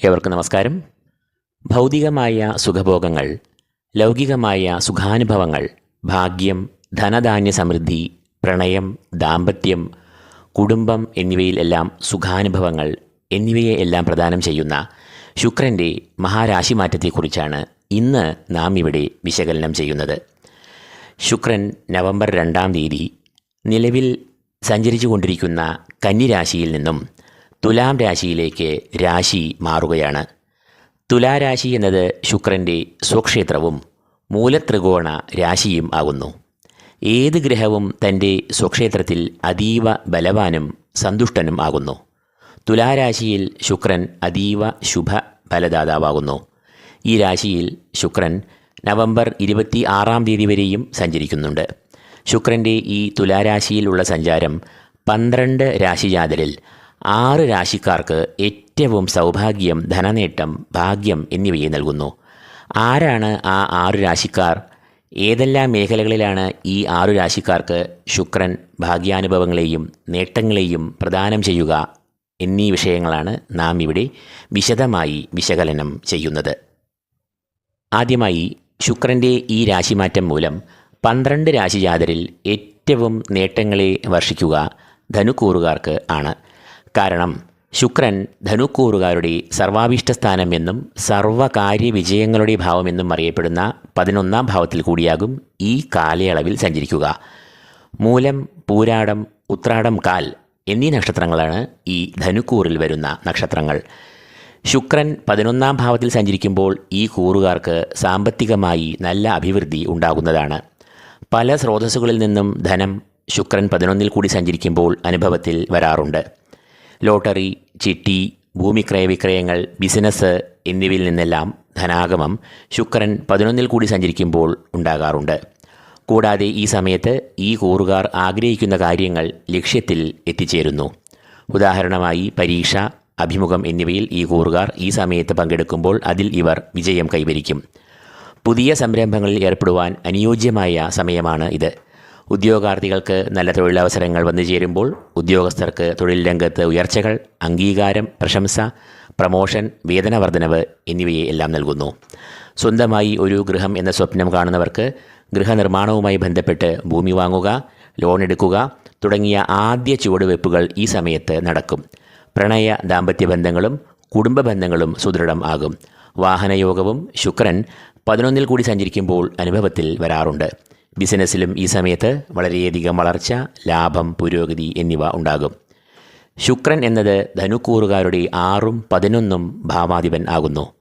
ഏവർക്കും നമസ്കാരം. ഭൗതികമായ സുഖഭോഗങ്ങൾ ലൗകികമായ സുഖാനുഭവങ്ങൾ ഭാഗ്യം ധനധാന്യ സമൃദ്ധി പ്രണയം ദാമ്പത്യം കുടുംബം എന്നിവയിലെല്ലാം സുഖാനുഭവങ്ങൾ എന്നിവയെ എല്ലാം പ്രദാനം ചെയ്യുന്ന ശുക്രന്റെ മഹാരാശിമാറ്റത്തെക്കുറിച്ചാണ് ഇന്ന് നാം ഇവിടെ വിശകലനം ചെയ്യുന്നത്. ശുക്രൻ നവംബർ രണ്ടാം തീയതി നിലവിൽ സഞ്ചരിച്ചു കൊണ്ടിരിക്കുന്ന കന്നിരാശിയിൽ നിന്നും തുലാം രാശിയിലേക്ക് രാശി മാറുകയാണ്. തുലാരാശി എന്നത് ശുക്രന്റെ സ്വക്ഷേത്രവും മൂലത്രികോണ രാശിയും ആകുന്നു. ഏത് ഗ്രഹവും തന്റെ സ്വക്ഷേത്രത്തിൽ അതീവ ബലവാനും സന്തുഷ്ടനും ആകുന്നു. തുലാരാശിയിൽ ശുക്രൻ അതീവ ശുഭ ഫലദാതാവാകുന്നു. ഈ രാശിയിൽ ശുക്രൻ നവംബർ ഇരുപത്തി ആറാം തീയതി വരെയും സഞ്ചരിക്കുന്നുണ്ട്. ശുക്രന്റെ ഈ തുലാരാശിയിലുള്ള സഞ്ചാരം പന്ത്രണ്ട് രാശിജാതരിൽ ആറ് രാശിക്കാർക്ക് ഏറ്റവും സൗഭാഗ്യം ധനനേട്ടം ഭാഗ്യം എന്നിവയെ നൽകുന്നു. ആരാണ് ആ ആറു രാശിക്കാർ? ഏതെല്ലാം മേഖലകളിലാണ് ഈ ആറു രാശിക്കാർക്ക് ശുക്രൻ ഭാഗ്യാനുഭവങ്ങളെയും നേട്ടങ്ങളെയും പ്രദാനം ചെയ്യുക എന്നീ വിഷയങ്ങളാണ് നാം ഇവിടെ വിശദമായി വിശകലനം ചെയ്യുന്നത്. ആദ്യമായി ശുക്രന്റെ ഈ രാശിമാറ്റം മൂലം പന്ത്രണ്ട് രാശിജാതരിൽ ഏറ്റവും നേട്ടങ്ങളെ വർഷിക്കുക ധനുക്കൂറുകാർക്ക് ആണ്. കാരണം ശുക്രൻ ധനുക്കൂറുകാരുടെ സർവാഭീഷ്ട സ്ഥാനമെന്നും സർവകാര്യ വിജയങ്ങളുടെ ഭാവമെന്നും അറിയപ്പെടുന്ന പതിനൊന്നാം ഭാവത്തിൽ കൂടിയാകും ഈ കാലയളവിൽ സഞ്ചരിക്കുക. മൂലം പൂരാടം ഉത്രാടം കാൽ എന്നീ നക്ഷത്രങ്ങളാണ് ഈ ധനുക്കൂറിൽ വരുന്ന നക്ഷത്രങ്ങൾ. ശുക്രൻ പതിനൊന്നാം ഭാവത്തിൽ സഞ്ചരിക്കുമ്പോൾ ഈ കൂറുകാർക്ക് സാമ്പത്തികമായി നല്ല അഭിവൃദ്ധി ഉണ്ടാകുന്നതാണ്. പല സ്രോതസ്സുകളിൽ നിന്നും ധനം ശുക്രൻ പതിനൊന്നിൽ കൂടി സഞ്ചരിക്കുമ്പോൾ അനുഭവത്തിൽ വരാറുണ്ട്. ലോട്ടറി ചിട്ടി ഭൂമി ക്രയവിക്രയങ്ങൾ ബിസിനസ് എന്നിവയിൽ നിന്നെല്ലാം ധനാഗമം ശുക്രൻ പതിനൊന്നിൽ കൂടി സഞ്ചരിക്കുമ്പോൾ ഉണ്ടാകാറുണ്ട്. കൂടാതെ ഈ സമയത്ത് ഈ കൂറുകാർ ആഗ്രഹിക്കുന്ന കാര്യങ്ങൾ ലക്ഷ്യത്തിൽ എത്തിച്ചേരുന്നു. ഉദാഹരണമായി പരീക്ഷ അഭിമുഖം എന്നിവയിൽ ഈ കൂറുകാർ ഈ സമയത്ത് പങ്കെടുക്കുമ്പോൾ അതിൽ ഇവർ വിജയം കൈവരിക്കും. പുതിയ സംരംഭങ്ങളിൽ ഏർപ്പെടുവാൻ അനുയോജ്യമായ സമയമാണ് ഇത്. ഉദ്യോഗാർത്ഥികൾക്ക് നല്ല തൊഴിലവസരങ്ങൾ വന്നു ചേരുമ്പോൾ ഉദ്യോഗസ്ഥർക്ക് തൊഴിൽ രംഗത്ത് ഉയർച്ചകൾ അംഗീകാരം പ്രശംസ പ്രമോഷൻ വേതന വർധനവ് എന്നിവയെ എല്ലാം നൽകുന്നു. സ്വന്തമായി ഒരു ഗൃഹം എന്ന സ്വപ്നം കാണുന്നവർക്ക് ഗൃഹനിർമ്മാണവുമായി ബന്ധപ്പെട്ട് ഭൂമി വാങ്ങുക ലോൺ എടുക്കുക തുടങ്ങിയ ആദ്യ ചുവടുവയ്പ്പുകൾ ഈ സമയത്ത് നടക്കും. പ്രണയ ദാമ്പത്യ ബന്ധങ്ങളും കുടുംബ ബന്ധങ്ങളും സുദൃഢം ആകും. വാഹനയോഗവും ശുക്രൻ പതിനൊന്നിൽ കൂടി സഞ്ചരിക്കുമ്പോൾ അനുഭവത്തിൽ വരാറുണ്ട്. ബിസിനസ്സിലും ഈ സമയത്ത് വളരെയധികം വളർച്ച ലാഭം പുരോഗതി എന്നിവ ഉണ്ടാകും. ശുക്രൻ എന്നത് ധനുക്കൂറുകാരുടെ ആറും പതിനൊന്നും ഭാവാധിപൻ ആകുന്നു.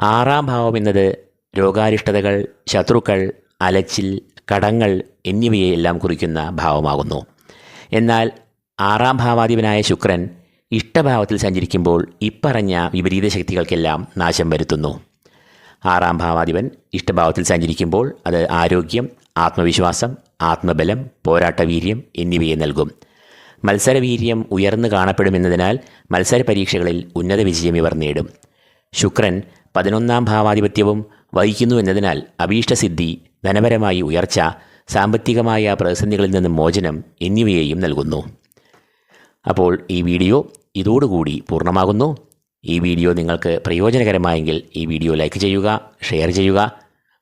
ആറാം ഭാവം എന്നത് രോഗാരിഷ്ടതകൾ ശത്രുക്കൾ അലച്ചിൽ കടങ്ങൾ എന്നിവയെല്ലാം കുറിക്കുന്ന ഭാവമാകുന്നു. എന്നാൽ ആറാം ഭാവാധിപനായ ശുക്രൻ ഇഷ്ടഭാവത്തിൽ സഞ്ചരിക്കുമ്പോൾ ഇപ്പറഞ്ഞ വിപരീത ശക്തികൾക്കെല്ലാം നാശം വരുത്തുന്നു. ആറാം ഭാവാധിപൻ ഇഷ്ടഭാവത്തിൽ സഞ്ചരിക്കുമ്പോൾ അത് ആരോഗ്യം ആത്മവിശ്വാസം ആത്മബലം പോരാട്ടവീര്യം എന്നിവയെ നൽകും. മത്സരവീര്യം ഉയർന്നു കാണപ്പെടുമെന്നതിനാൽ മത്സര പരീക്ഷകളിൽ ഉന്നത വിജയം ഇവർ നേടും. ശുക്രൻ പതിനൊന്നാം ഭാവാധിപത്യവും വഹിക്കുന്നു എന്നതിനാൽ അഭീഷ്ടസിദ്ധി ധനപരമായി ഉയർച്ച സാമ്പത്തികമായ പ്രതിസന്ധികളിൽ നിന്ന് മോചനം എന്നിവയെയും നൽകുന്നു. അപ്പോൾ ഈ വീഡിയോ ഇതോടുകൂടി പൂർണമാകുന്നു. ഈ വീഡിയോ നിങ്ങൾക്ക് പ്രയോജനകരമായെങ്കിൽ ഈ വീഡിയോ ലൈക്ക് ചെയ്യുക ഷെയർ ചെയ്യുക